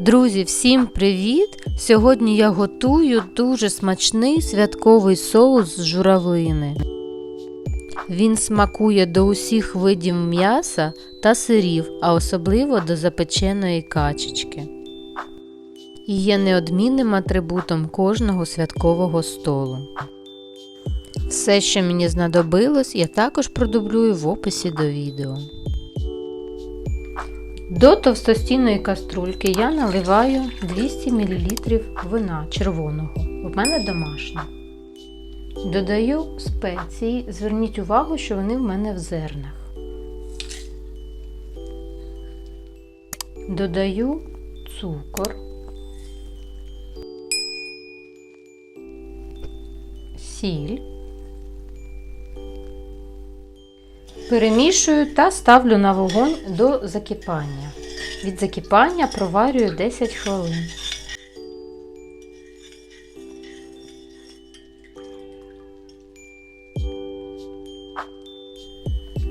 Друзі, всім привіт! Сьогодні я готую дуже смачний святковий соус з журавлини. Він смакує до усіх видів м'яса та сирів, а особливо до запеченої качечки. І є неодмінним атрибутом кожного святкового столу. Все, що мені знадобилось, я також продублюю в описі до відео. До товстостійної каструльки я наливаю 200 мл вина червоного. У мене домашнє. Додаю спеції. Зверніть увагу, що вони в мене в зернах. Додаю цукор, сіль. Перемішую та ставлю на вогонь до закипання. Від закипання проварюю 10 хвилин.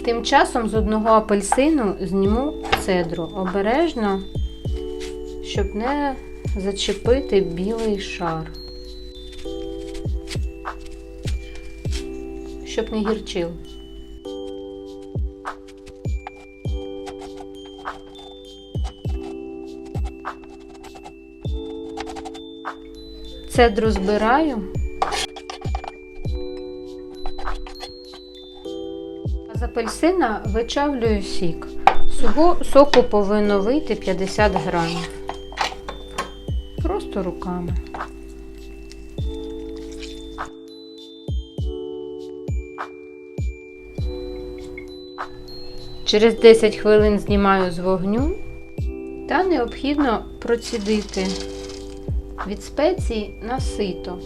Тим часом з одного апельсину зніму цедру обережно, щоб не зачепити білий шар, щоб не гірчив. Цедру збираю. З апельсина вичавлюю сік. Всього соку повинно вийти 50 грамів. Просто руками. Через 10 хвилин знімаю з вогню та необхідно процідити від спецій на сито.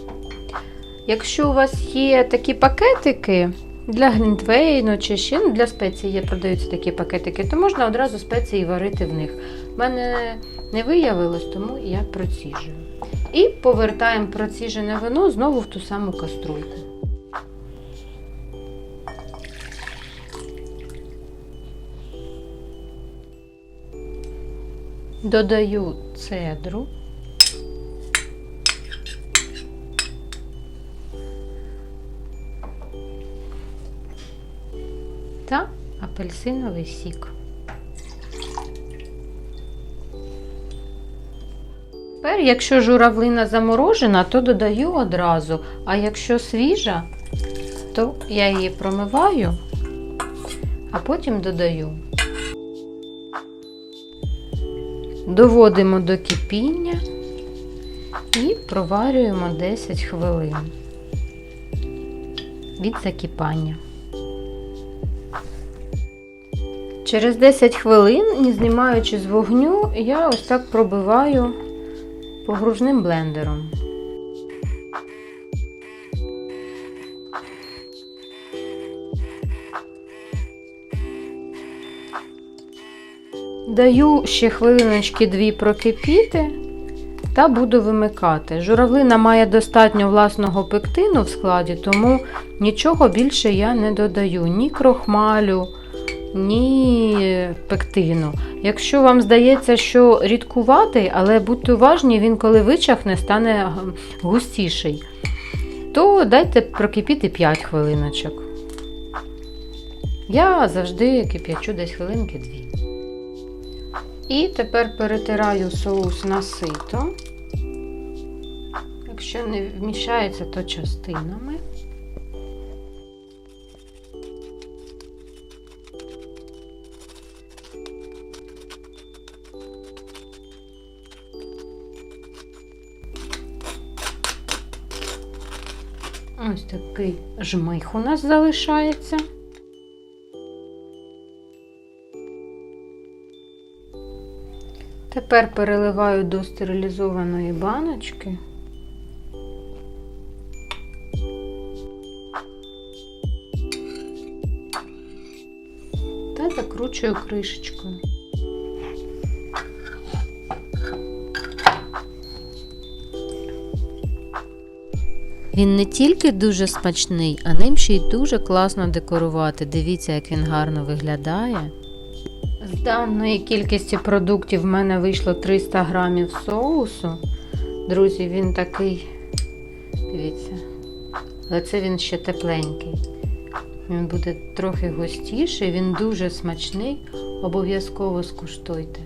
Якщо у вас є такі пакетики для глінтвейну чи ще ну, для спецій є, продаються такі пакетики, то можна одразу спеції варити в них. У мене не виявилось, тому я проціжую. І повертаємо проціжене вино знову в ту саму каструльку. Додаю цедру. Та апельсиновий сік. Тепер, якщо журавлина заморожена, то додаю одразу, а якщо свіжа, то я її промиваю, а потім додаю. Доводимо до кипіння і проварюємо 10 хвилин від закипання. Через 10 хвилин, не знімаючи з вогню, я ось так пробиваю погружним блендером. Даю ще хвилиночки дві прокипіти та буду вимикати. Журавлина має достатньо власного пектину в складі, тому нічого більше я не додаю, ні крохмалю ні пектину. Якщо вам здається, що рідкуватий, але будьте уважні, він коли вичахне, стане густіший, то дайте прокипіти 5 хвилиночок. Я завжди кип'ячу десь хвилинки 2. І тепер перетираю соус на сито. Якщо не вміщається, то частинами. Ось такий жмих у нас залишається. Тепер переливаю до стерилізованої баночки. Та закручую кришечкою. Він не тільки дуже смачний, а ним ще й дуже класно декорувати. Дивіться, як він гарно виглядає. З даної кількості продуктів в мене вийшло 300 грамів соусу. Друзі, він такий, дивіться, але це він ще тепленький. Він буде трохи густіший, він дуже смачний. Обов'язково скуштуйте.